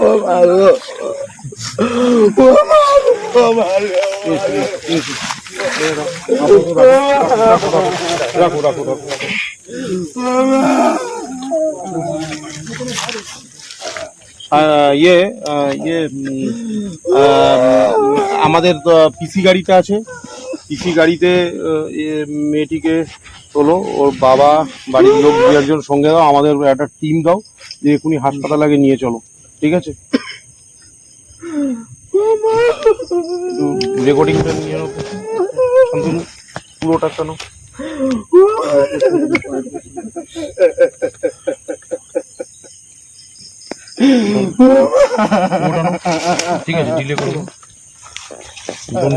ও রাখো ইয়ে ইয়ে আমাদের পিসি গাড়িটা আছে পিসি গাড়িতে মেয়েটিকে তোলো, ওর বাবা বাড়ির লোক দু একজন সঙ্গে দাও, আমাদের একটা টিম দাও যে এখুনি হাসপাতাল আগে নিয়ে চলো, ঠিক আছে? রেকর্ডিংটা নিয়ে পুরোটা কেন ঠিক আছে ডিলে করব।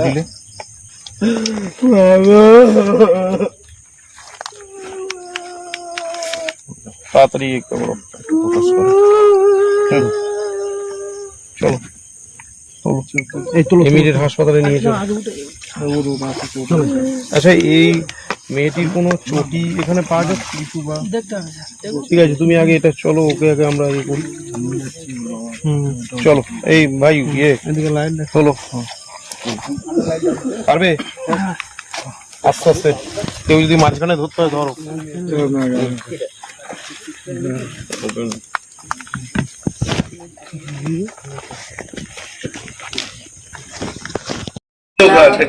ডিলে তাড়াতাড়ি। চলো। এই তোলো ইমিডিয়েট হাসপাতালে নিয়ে চলো। আচ্ছা এই মেয়েটির কোনো চটি এখানে পাওয়া যাচ্ছে কিছু বা? ঠিক আছে তুমি আগে এটা চলো ওকে আগে আমরা ইয়ে করি। হুম, চলো এই ভাই ইয়ে। এদিকে লাইন চলো। পারবে? আস্তে আস্তে। কেউ যদি মাঝখানে ধরতে হয় ধরো।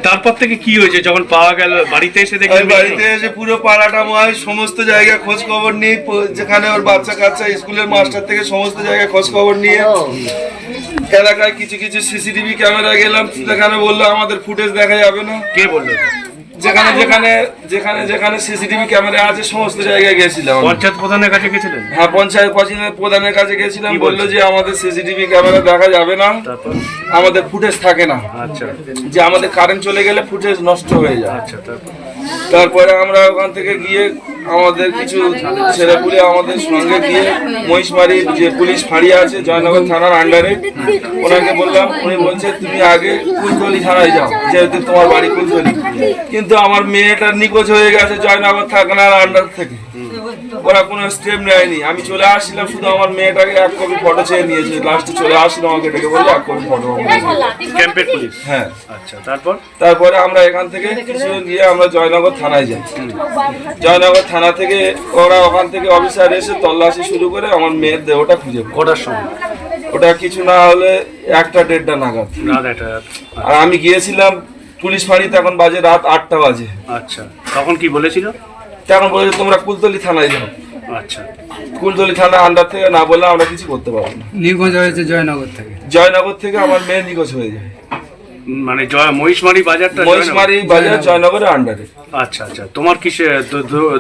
তারপর থেকে কি হয়েছে? যখন পাওয়া গেল বাড়িতে এসে দেখলেন বাড়িতে এসে পুরো পাড়াটা ময় সমস্ত জায়গায় খোঁজ খবর নিয়ে যেখানে ওর বাচ্চা কাচ্চা স্কুলের মাস্টার থেকে সমস্ত জায়গায় খোঁজ খবর নিয়ে এলাকায় কিছু কিছু সিসিটিভি ক্যামেরা গেলাম সেখানে বলল আমাদের ফুটেজ দেখা যাবে না। কে বলল? যেখানে যেখানে যেখানে যেখানে সিসিটিভি ক্যামেরা আছে সমস্ত জায়গায় গেছিলাম। পঞ্চায়েত প্রধানের কাছে গেছিলেন? হ্যাঁ পঞ্চায়েত পঞ্চায়েত প্রধানের কাছে গেছিলাম। বলল যে আমাদের সিসিটিভি ক্যামেরা দেখা যাবে না। আমাদের ফুটেজ থাকে না। আচ্ছা। যে আমাদের কারেন্ট চলে গেলে ফুটেজ নষ্ট হয়ে যায়। আচ্ছা তারপর আমরা ওখান থেকে গিয়ে আমাদের কিছু ছেলেপুলে আমাদের সঙ্গে গিয়ে মহিষমারির যে পুলিশ ফাঁড়ি আছে, জয়নগর থানার আন্ডারে ওনাকে বললাম, উনি বলছে, তুমি আগে কুলতলি থানায় যাও, যেহেতু তোমার বাড়ি কুলতলি। কিন্তু আমার মেয়েটা নিখোঁজ হয়ে গেছে জয়নগর থানার আন্ডার থেকে। ওরা কোনো স্টেপ নেয়নি। আমি চলে আসছিলাম শুধু আমার মেয়েটাকে এক কপি ফটো চেয়ে নিয়েছে লাস্টে চলে আসছিলাম আমাকে ডেকে বলল এক কপি ফটো ক্যাম্পের পুলিশ হ্যাঁ। আচ্ছা তারপর? তারপরে আমরা এখান থেকে কিছু গিয়ে আমরা জয়নগর থানায় যাই। জয়নগর থানা থেকে ওরা ওখান থেকে অফিসার এসে তল্লাশি শুরু করে আমার মেয়ের দেহটা খুঁজে। কটার সময়? ওটা কিছু না হলে একটা দেড়টা নাগাদ। আর আমি গিয়েছিলাম পুলিশ ফাঁড়িতে এখন বাজে রাত আটটা বাজে। আচ্ছা তখন কি বলেছিল? তখন বলে তোমরা কুলতলি থানায় যাও? আচ্ছা। কুলতলি থানা আন্ডার থেকে না বললে আমরা কিছু করতে পারব না। নিখোঁজ হয়েছে জয়নগর থেকে। জয়নগর থেকে আমার মেয়ে নিখোঁজ হয়ে যায়। মানে জয় মহিষমারি বাজারটা মহিষমারি বাজার জয়নগরের আন্ডারে আচ্ছা আচ্ছা। তোমার কিসে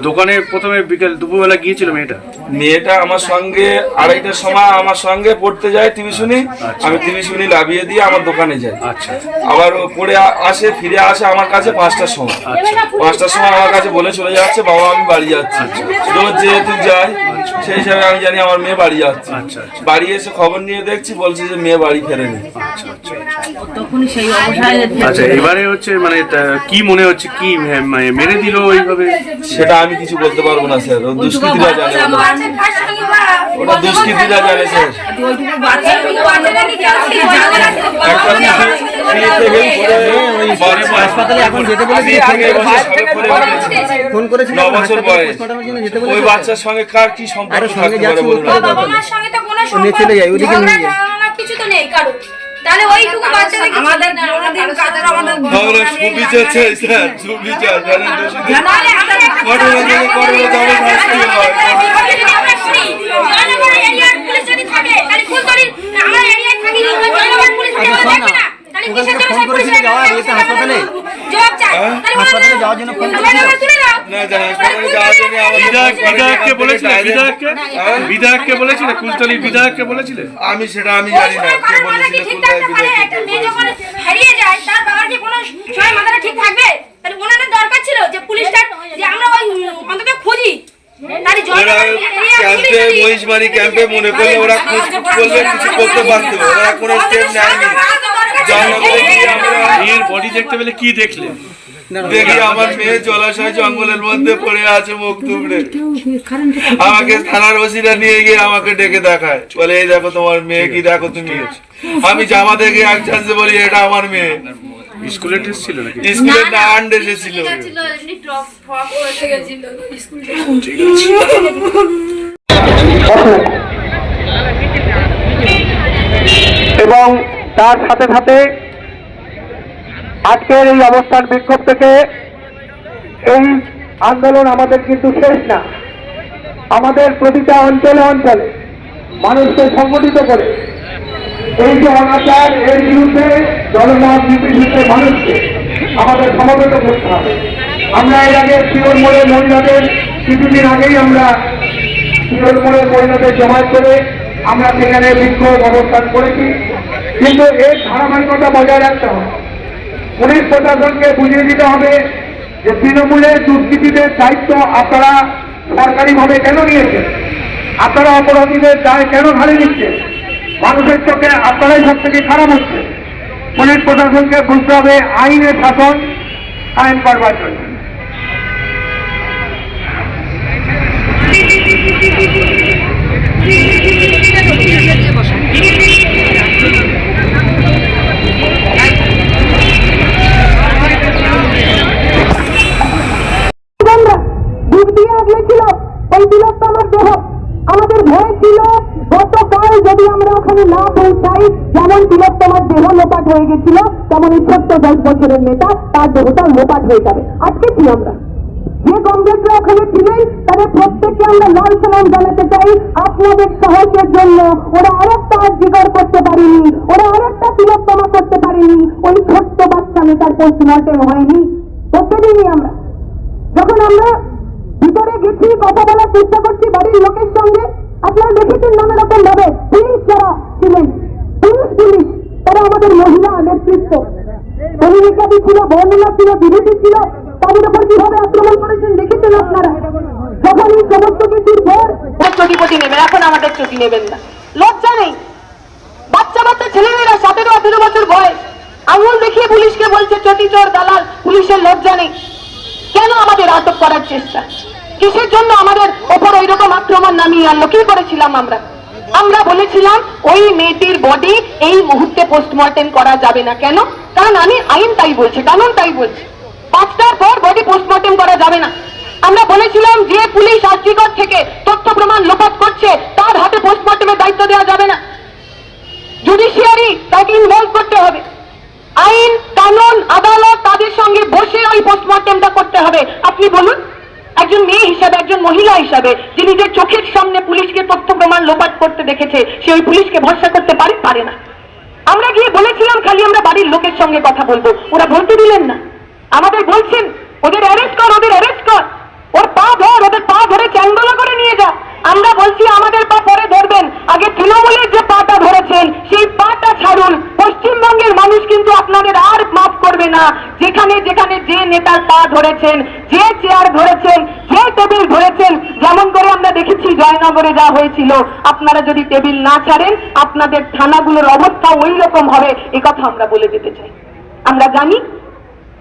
দোকানে প্রথমে বিকেল দুপুরবেলা গিয়েছিল মেয়েটা? মেয়েটা আমার সঙ্গে আড়াইটার সময় আমার সঙ্গে পড়তে যায় টিউশনি আমি টিউশনি লাভিয়ে দিয়ে আমার দোকানে যাই। আচ্ছা। আবার ও পড়ে আসে ফিরে আসে আমার কাছে পাঁচটার সময়। আচ্ছা। পাঁচটার সময় আমার কাছে বলে চলে যাচ্ছে বাবা আমি বাড়ি যাচ্ছি। রোজ যেহেতু যাই সেই হিসাবে আমি জানি আমার মেয়ে বাড়ি যাচ্ছে। আচ্ছা আচ্ছা। বাড়ি এসে খবর নিয়ে দেখছি বলছে যে মেয়ে বাড়ি ফেরেনি। আচ্ছা আচ্ছা। তখনই সেই আচ্ছা এবারে হচ্ছে মানে কি মনে হচ্ছে? কি মে- মে- মেরে দিল ওইভাবে সেটা আমি কিছু বলতে পারব না স্যার। দুষ্কৃতীরা জানে ওটা। ওটা দুষ্কৃতীরা জানে স্যার। ওই বাচ্চার সঙ্গে কার কি সম্পর্ক চলে যায়, ওদিকে নিয়ে যায়। কিছু তো নেই কারও তাহলে ওইটুকু বাচ্চাটাকে আমাদের কোনোদিন কাজের আমাদের আমরা সুবিচার চাই স্যার সুবিচার জানেন কঠোর থেকে কঠোর শাস্তি হয় এরিয়ার পুলিশ যদি থাকে, তাহলে ফুলতলির আমার এরিয়ায় থাকি, জনগণ পুলিশ দেখবে না, যাওয়া হাসপাতালে? হাসপাতালে যাওয়ার জন্য ফোন করেছিল? আমি সেটা আমি জানি না। সময় কে বলেছিল কি ঠিক কোথায় থাকতে পারে? বিধায়ক একটা মেয়ে যখন হারিয়ে যায়, তার বাবার কি কোনো সময় মাথাটা ঠিক থাকবে? তাহলে ওনাদের দরকার ছিল যে পুলিশটা যে আমরা ওই অন্তত খুঁজি। ওরা জয়নগর এরিয়ার পুলিশ ক্যাম্পে মহিষমারি ক্যাম্পে মনে করলে ওরা খোঁজ করলে কিছু করতে পারতো ওরা কোনো স্টেপ নেয়নি। মেয়ের বডি দেখতে পেলে কি দেখলে দেখি আমার মেয়ে জলাশয় জঙ্গলের মধ্যে পড়ে আছে মুখ দুবড়ে আমাকে থানার ওসিরা নিয়ে গিয়ে আমাকে ডেকে দেখায় বলে এই দেখো তোমার মেয়ে কি দেখো তুমি আমি জামা থেকে এক চান্সে বলি এটা আমার মেয়ে স্কুলের ড্রেস ছিল নাকি স্কুলের না আন্ড এসেছিল এবং তার সাথে সাথে আজকের এই অবস্থান বিক্ষোভ থেকে এই আন্দোলন আমাদের কিন্তু শেষ না। আমাদের প্রতিটা অঞ্চলে অঞ্চলে মানুষকে সংগঠিত করে এই যে অনাচার, এর বিরুদ্ধে জনমত নির্বিশেষে মানুষকে আমাদের সমবেত করতে হবে। আমরা এর আগে মোড়ে মহিলাদের, কিছুদিন আগেই আমরা মোড়ে মহিলাদের জমায়েত করে আমরা সেখানে বিক্ষোভ অবস্থান করেছি। কিন্তু এর ধারাবাহিকতা বজায় রাখতে হবে পুলিশ প্রশাসনকে বুঝিয়ে দিতে হবে যে তৃণমূলের দুষ্কৃতীদের দায়িত্ব আপনারা সরকারিভাবে কেন নিয়েছেন আপনারা অপরাধীদের দায় কেন ঘাড়ে নিচ্ছেন মানুষের চোখে আপনারাই সব থেকে খারাপ হচ্ছে পুলিশ প্রশাসনকে বুঝতে হবে আইনের শাসন আইন করবার জন্য আমরা দুধ দিয়ে আগলেছিল ওই তিলোত্তমার দেহ আমাদের ভয় ছিল গতকাল ওখানে না পৌঁছাই যেমন তিলোত্তমার দেহ লোপাট হয়ে গেছিল তেমন এই ছোট্ট দশ বছরের নেতা তার দেহটা লোপাট হয়ে যাবে। আজকে কি আমরা? যে কংগ্রেসরা ওখানে ছিলেন, তাদের প্রত্যেককে আমরা লাল সালাম জানাতে চাই। আপনাদের সাহসের জন্য ওরা আরেকটা জিগর করতে পারেনি, ওরা আরেকটা তিলোত্তমা করতে পারেনি। ওই ছোট্ট বাচ্চা নেতার পোস্টমর্টেম হয়নি। প্রত্যেকদিনই আমরা। যখন আমরা ভিতরে গেছি, কথা বলার চেষ্টা করছি বাড়ির লোকের সঙ্গে, আপনারা দেখেছেন নানা রকম ভাবে পুলিশ যারা ছিলেন পুলিশ পুলিশ তারা আমাদের মহিলা নেতৃত্ব অভিনেতাদি ছিল বর্ণনা ছিল বিরোধী ছিল, তাদের উপর কীভাবে আক্রমণ করেছেন দেখেছেন আপনারা? যখন এই সমস্ত কিছুর পর চটিপটি নেবেন, এখন আমাদের চটি নেবেন না। লজ্জা নেই। বাচ্চা বাচ্চা ছেলেমেয়েরা সতেরো, আঠেরো বছর বয়স। আঙুল দেখিয়ে পুলিশকে বলছে, চটি চোর, দালাল, পুলিশের লজ্জা নেই। কেন আমাদের আটক করার চেষ্টা? কিসের জন্য আমাদের ওপর ওই রকম আক্রমণ নামিয়ে আনলো? কি করেছিলাম আমরা? আমরা বলেছিলাম, ওই মেয়েটির বডি এই মুহূর্তে পোস্টমর্টেম করা যাবে না। কেন? কারণ আমি আইন তাই বলছি, কানুন তাই বলছি। পাঁচটার পর বডি পোস্টমর্টেম করা যাবে না। আমরা বলেছিলাম যে পুলিশ আর্জিকর থেকে তথ্য প্রমাণ লোপাট করছে, তার হাতে পোস্টমর্টেমের দায়িত্ব দেওয়া যাবে না। জুডিশিয়ারি তাকে ইনভলভ করতে হবে। আইন, কানুন, আদালত তাদের সঙ্গে বসে ওই পোস্টমর্টেমটা করতে হবে। আপনি বলুন, একজন মেয়ে হিসাবে, একজন মহিলা হিসাবে, যে নিজের চোখের সামনে পুলিশকে তথ্য প্রমাণ লোপাট করতে দেখেছে, সে ওই পুলিশকে ভরসা করতে পারে পারে না। আমরা গিয়ে বলেছিলাম খালি আমরা বাড়ির লোকের সঙ্গে কথা বলব। ওরা বলতে দিলেন না। আমাদের বলছেন, ওদের অ্যারেস্ট কর, ওদের অ্যারেস্ট কর। ওর পা ধর, ওদের পা ধরে চ্যাংদোলা করে নিয়ে যা। আমরা বলছি, আমাদের পা পরে ধরবেন। আগে তৃণমূলের যে পাটা ধরেছেন, সেই পাটা ছাড়ুন। পশ্চিমবঙ্গের মানুষ কিন্তু আপনাদের আর মাফ করবে না। যেখানে যেখানে যে নেতার পা ধরেছেন, যে চেয়ার ধরেছেন টেবিল ধরেছেন। যেমন করে আমরা দেখেছি জয়নগরে যা হয়েছিল, আপনারা যদি টেবিল না ছাড়েন, আপনাদের থানাগুলোর অবস্থা ওই রকম হবে, এ কথা আমরা বলে যেতে চাই। আমরা জানি,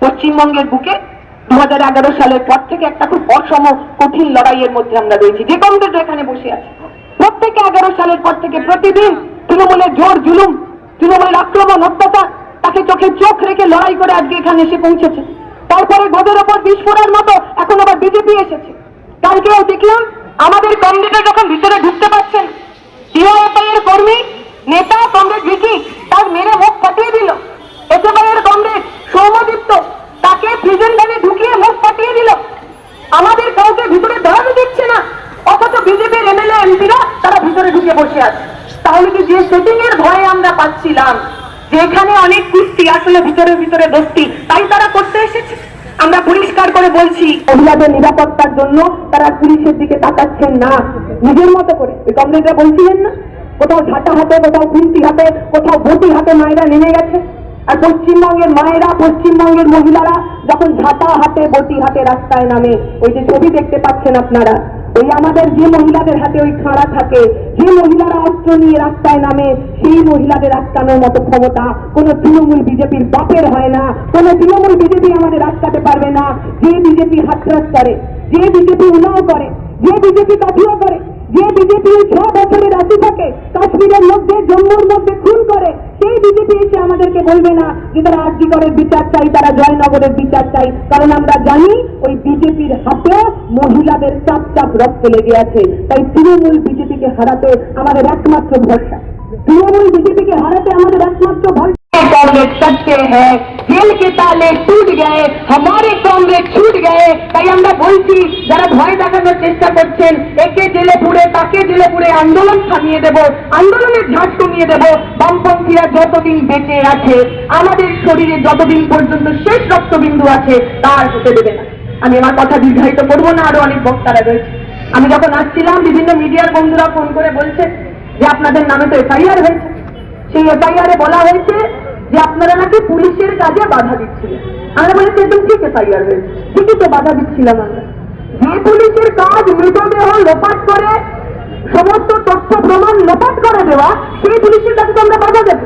পশ্চিমবঙ্গের বুকে দু হাজার এগারো সালের পর থেকে একটা খুব অসম, কঠিন লড়াইয়ের মধ্যে আমরা রয়েছি। যে কংগ্রেস এখানে বসে আছে। প্রত্যেকে এগারো সালের পর থেকে প্রতিদিন তৃণমূলের জোর জুলুম, তৃণমূলের আক্রমণ, অত্যাচার, তাকে চোখে চোখ রেখে লড়াই করে আজকে এখানে এসে পৌঁছেছে। তারপরে গদের ওপর বিস্ফোরণের মতো এখন আবার বিজেপি এসেছে। কালকেও দেখলাম আমাদের কংগ্রেসে যখন ভিতরে ঢুকতে পারছেন এর কর্মী, নেতা কংগ্রেস ভিকি, তার মেরে মুখ ফাটিয়ে দিল। এসএফআই এর কংগ্রেস সৌমদীপ্ত তাকে প্রিজন ভ্যানে ঢুকিয়ে মুখ ফাটিয়ে দিল। আমাদের কাউকে ভিতরে দাঁড়ানো দিচ্ছে না, অথচ বিজেপির এমএলএ, এমপিরা তারা ভিতরে ঢুকে বসে আছে। তাহলে কি যে সেটিং এর ভয়ে আমরা পাচ্ছিলাম? যেখানে অনেক কুস্তি, আসলে ভিতরে ভিতরে দোস্তি তাই তারা করতে এসেছে? আমরা পরিষ্কার করে বলছি, মহিলাদের নিরাপত্তার জন্য তারা পুলিশের দিকে তাকাচ্ছেন না। নিজের মতো করে। ওই কংগ্রেসরা বলছিলেন না, কোথাও ঝাঁটা হাতে, কোথাও খুন্তি হাতে, কোথাও বটি হাতে মায়েরা নেমে গেছে। আর পশ্চিমবঙ্গের মায়েরা, পশ্চিমবঙ্গের মহিলারা যখন ঝাঁটা হাতে, বটি হাতে রাস্তায় নামে, ওই যে ছবি দেখতে পাচ্ছেন আপনারা ওই আমাদের যে মহিলাদের হাতে ওই খাঁড়া থাকে, যে মহিলারা অস্ত্র নিয়ে রাস্তায় নামে, সেই মহিলাদের আটকানোর মতো ক্ষমতা কোন তৃণমূল বিজেপির বাপের হয় না। কোন তৃণমূল বিজেপি আমাদের আটকাতে পারবে না। যে বিজেপি হাতরাস করে, যে বিজেপি উনাও করে, যে বিজেপি কাঠিও করে, যে বিজেপি ছ বছরে রাশি থাকে কাশ্মীরের মধ্যে জম্মুর মধ্যে খুন করে সেই বিজেপি এসে আমাদেরকে বলবে না যে তারা আর্জি করে বিচার চাই, তারা জয়নগরের বিচার চাই, কারণ আমরা জানি ওই বিজেপির হাতে মহিলাদের চাপ চাপ রক্ত লেগে আছে। তাই তৃণমূল বিজেপিকে হারাতে আমাদের একমাত্র ভরসা। তৃণমূল বিজেপিকে হারাতে আমাদের একমাত্র ভরসা। হ্যাঁ के ताले टूट गए हमारे कांग्रेस छूट गए তাই আমরা বলছি যারা ভয় দেখানোর চেষ্টা করছেন একে জেলে পুড়ে তাকে জেলে পুড়ে আন্দোলন থামিয়ে দেব আন্দোলনের ঝাঁজ কমিয়ে দেব বামপন্থীরা যতদিন বেঁচে আছে আমাদের শরীরে যতদিন পর্যন্ত শেষ রক্তবিন্দু আছে তার হতে দেবে না আমি আমার কথা দীর্ঘায়িত করবো না আরো অনেক বক্তারা রয়েছে আমি যখন আসছিলাম বিভিন্ন মিডিয়ার বন্ধুরা ফোন করে বলছে যে আপনাদের নামে তো এফআইআর হয়েছে সেই এফআইআরে বলা হয়েছে যে আপনারা নাকি পুলিশের কাজে বাধা দিচ্ছিলেন। আমরা বলেছি একদম ঠিক, এফআইআর হয়েছে। ঠিকই তো বাধা দিচ্ছিলাম আমরা। যে পুলিশের কাজ মৃতদেহ লোপাট করে, সমস্ত তথ্য প্রমাণ লোপাট করে দেওয়া, সেই পুলিশের কাছে তো আমরা বাধা দেব।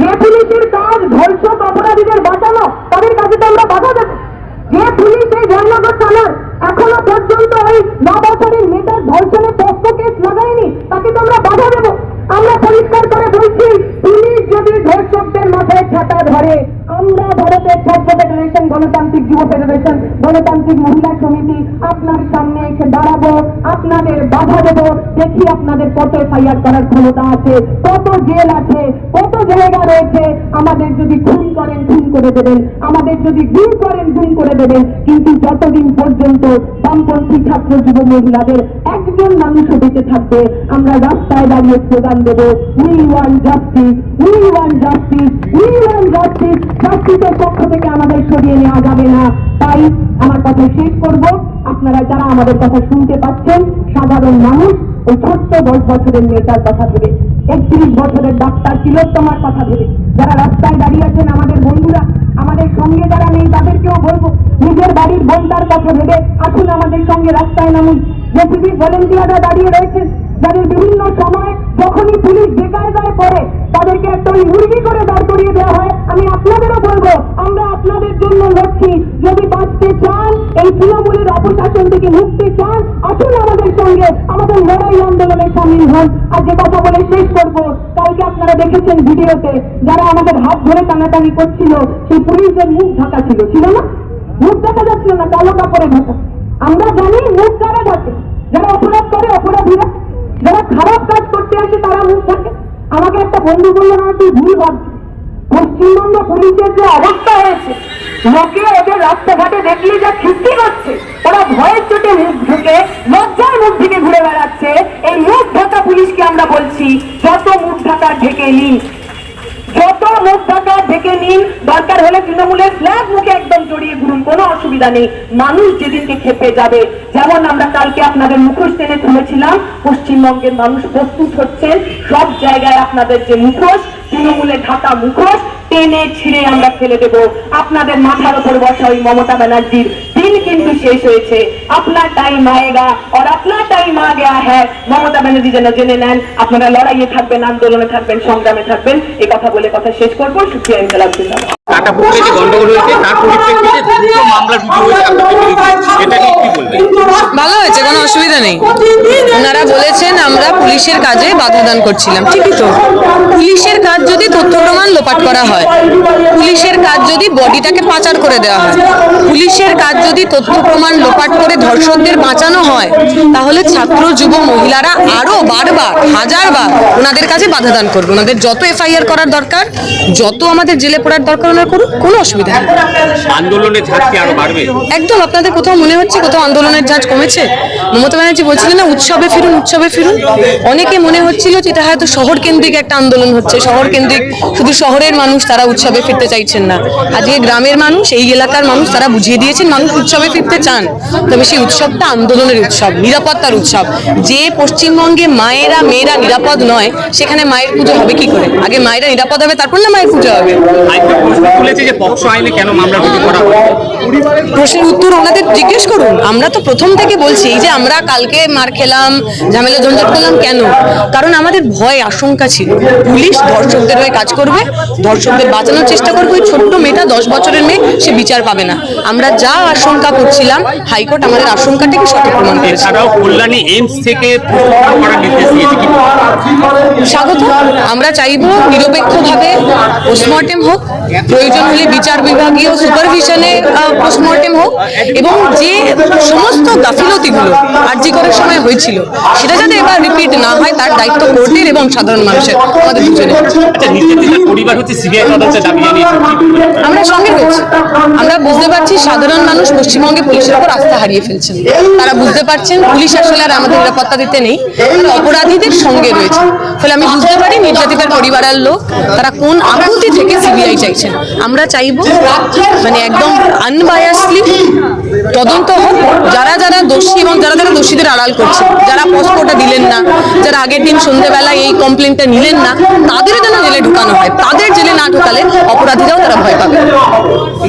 যে পুলিশের কাজ ধর্ষক অপরাধীদের বাঁচানো, তাদের কাছে তো আমরা বাধা দেব। যে পুলিশ এই জয়নগর থানার এখনও পর্যন্ত ওই ন বছরের মেয়েটার ধর্ষণের তথ্য কেস লাগায়নি, তাকে তো আমরা বাধা দেব। আমরা পরিষ্কার করে বলছি পুলিশ যদি ধর্ষকদের মাথায় ছাতা ধরে আমরা ভারতের ছাত্র ফেডারেশন গণতান্ত্রিক যুব ফেডারেশন গণতান্ত্রিক মহিলা সমিতি আপনার সামনে এসে দাঁড়াবো, আপনাদের বাধা দেব। দেখি আপনাদের কত এফআইআর করার ক্ষমতা আছে, কত জেল আছে, কত জায়গা রয়েছে। আমাদের যদি খুন করেন, খুন করে দেবেন। আমাদের যদি গুম করেন, গুম করে দেবেন। কিন্তু যতদিন পর্যন্ত বামপন্থী ছাত্র যুব মহিলাদের একজন মানুষও বেঁচে থাকবে, আমরা রাস্তায় দাঁড়িয়ে slogan Dev we want justice we want justice we want justice জাস্টিসের পক্ষ থেকে আমাদের সরিয়ে নেওয়া যাবে না। তাই আমার কথা শেষ করব। আপনারা যারা আমাদের কথা শুনতে পাচ্ছেন, সাধারণ মানুষ ওই ছোট্ট দশ বছরের মেয়েটার কথা ভেবে, একত্রিশ বছরের ডাক্তার তিলোত্তমার কথা ভেবে, যারা রাস্তায় দাঁড়িয়ে আছেন আমাদের বন্ধুরা, আমাদের সঙ্গে যারা নেই, তাদেরকেও বলব, নিজের বাড়ির বোনটার কথা ভেবে আসুন আমাদের সঙ্গে রাস্তায় নামুন। যে সিভিক ভলেন্টিয়াররা দাঁড়িয়ে রয়েছেন। যাদের বিভিন্ন সময় যখনই পুলিশ বেকায়দায় পড়ে, তাদেরকে একটা মুরগি করে দাঁড় করিয়ে দেওয়া হয়। আমি আপনাদেরও বলব, আমরা আপনাদের জন্য লড়ছি। যদি বাঁচতে চান, এই তৃণমূলের অপশাসন থেকে মুক্তি চান, আসুন আমাদের সঙ্গে। আমাদের লড়াই আন্দোলনে সামিল হন। আর যে কথা বলে শেষ করব, কালকে আপনারা দেখেছেন ভিডিওতে, যারা আমাদের হাত ধরে টানাটানি করছিল, সেই পুলিশদের মুখ ঢাকা ছিল। ছিল না? মুখ দেখা যাচ্ছিল না, কালো কাপড়ে ঢাকা। আমরা জানি মুখ কারা ঢাকে। যারা অপরাধ করে, অপরাধীরা যারা খারাপ কাজ করতে আসে তারা মুখ থাকে আমাকে একটা বন্ধু বলল, না, তুই ভুল ভাবছিস। পশ্চিমবঙ্গ পুলিশের যে অবস্থা হয়েছে, লোকে ওদের রাস্তাঘাটে দেখলে যা খিস্তি করছে, ওরা ভয়ের চোটে মুখ ঢুকে লজ্জার মুখ থেকে ঘুরে বেড়াচ্ছে। এই মুখ ঢাকা পুলিশকে আমরা বলছি, যত মুখ ঢাকা ঢেকে নিন। যত মুখ ঢাকা ঢেকে নিন, দরকার হলে তৃণমূলের ফ্ল্যাগ মুখে একদম জড়িয়ে ঘুরুন, কোনো অসুবিধা নেই। মানুষ যেদিনকে খেপে যাবে, যেমন আমরা কালকে আপনাদের মুখোশ টেনে তুলেছিলাম, পশ্চিমবঙ্গের মানুষ প্রস্তুত হচ্ছেন, সব জায়গায় আপনাদের যে মুখোশ, তৃণমূলে ঢাকা মুখোশ টেনে ছিঁড়ে আমরা ফেলে দেব। আপনাদের মাথার উপর বসা ওই মমতা ব্যানার্জির দিন কিন্তু শেষ হয়েছে। আপনার টাইম আয়েগা, আর আপনার টাইম আ হ্যাঁ মমতা ব্যানার্জি যেন জেনে নেন, আপনারা লড়াইয়ে থাকবেন, আন্দোলনে থাকবেন, সংগ্রামে থাকবেন, এ কথা বলে কথা শেষ করব। সুপ্রিয়া ইনকালাম গন্ডগোল হয়েছে, তার পরিপ্রেক্ষিতে দুটো মামলা রুজু হয়েছে নিয়ে কি বলবেন? ভালো হয়েছে, কোনো অসুবিধা নেই। ওনারা বলেছেন, আমরা পুলিশের কাজে বাধা দান করছিলাম, ঠিকই তো। পুলিশের কাজ যদি তথ্য প্রমাণ লোপাট করা হয়, পুলিশের কাজ যদি বডিটাকে পাচার করে দেওয়া হয়, পুলিশের কাজ যদি তথ্য প্রমাণ লোপাট করে ধর্ষকদের বাঁচানো হয়, তাহলে ছাত্র, যুব, মহিলারা আরও বারবার, হাজারবার ওনাদের কাছে বাধা দান করবে। ওনাদের যত এফআইআর করার দরকার, যত আমাদের জেলে পড়ার দরকার করুক কোনো অসুবিধা নেই। আন্দোলনের ঝাঁজ কি আরও বাড়বে? একদম আপনাদের কোথাও মনে হচ্ছে কোথাও আন্দোলনের ঝাঁজ কমেছে? মমতা ব্যানার্জি বলছিলেন না উৎসবে ফিরুন উৎসবে ফিরুন। অনেকে মনে হচ্ছিল যে এটা হয়তো শহর কেন্দ্রিক একটা আন্দোলন হচ্ছে শহর কেন্দ্রিক শুধু শহরের মানুষ তারা উৎসবে ফিরতে চাইছেন না। আজকে গ্রামের মানুষ এই এলাকার মানুষ তারা বুঝিয়ে দিয়েছেন মানুষ উৎসবে ফিরতে চান। তবে সেই উৎসবটা আন্দোলনের উৎসব নিরাপত্তার উৎসব। যে পশ্চিমবঙ্গে মায়েরা মেয়েরা নিরাপদ নয় সেখানে মায়ের পুজো হবে কি করে? আগে মায়েরা নিরাপদ হবে তারপর না মায়ের পুজো হবে? খুলেছে যে পক্সো আইনে কেন মামলা রুজু করা প্রশ্নের উত্তর ওনাদের জিজ্ঞেস করুন। আমরা তো প্রথম থেকে বলছি যে আমরা কালকে মার খেলাম ঝামেলা ঝঞ্ঝট করলাম কেন? কারণ আমাদের ভয় আশঙ্কা ছিল। পুলিশ ধর্ষকদের হয়ে কাজ করবে ধর্ষকদের বাঁচানোর চেষ্টা করবে। ওই ছোট্ট মেয়েটা দশ বছরের মেয়ে সে বিচার পাবে না। আমরা যা আশঙ্কা করছিলাম হাইকোর্ট আমাদের আশঙ্কাটাকে সঠিক প্রমাণ করেছে। কল্যাণী এইমস থেকে স্বাগত আমরা চাইব নিরপেক্ষভাবে পোস্টমর্টেম হোক প্রয়োজন হলে বিচার বিভাগীয় সুপারভিশনে পোস্টমর্টেম হোক এবং যে সমস্ত গাফিলতিগুলো আর্জি করার সময় হয়েছিল সেটা যাতে এবার রিপিট না হয় তার দায়িত্ব কোর্টের এবং সাধারণ মানুষের আমাদের দুজনের আচ্ছা? আমরা সঙ্গে রয়েছি আমরা বুঝতে পারছি সাধারণ মানুষ পশ্চিমবঙ্গে পুলিশের উপর আস্থা হারিয়ে ফেলছেন। তারা বুঝতে পারছেন, পুলিশ আসলে আর আমাদের নিরাপত্তা দিতে নেই। অপরাধীদের সঙ্গে রয়েছে। ফলে আমি বুঝতে পারি নির্যাতিতার পরিবারের লোক, তারা কোন আকুতি থেকে সিবিআই চাইছেন? আমরা চাইব মানে একদম আনবায়াসলি তদন্ত হোক। যারা যারা দোষী এবং যারা যারা দোষীদের আড়াল করছে, যারা পাসপোর্টটা দিলেন না, যারা আগের দিন সন্ধ্যেবেলায় এই কমপ্লেনটা নিলেন না, তাদের যেন জেলে ঢুকানো হয়। তাদের জেলে না ঢুকালে অপরাধীরাও তারা ভয় পাবে।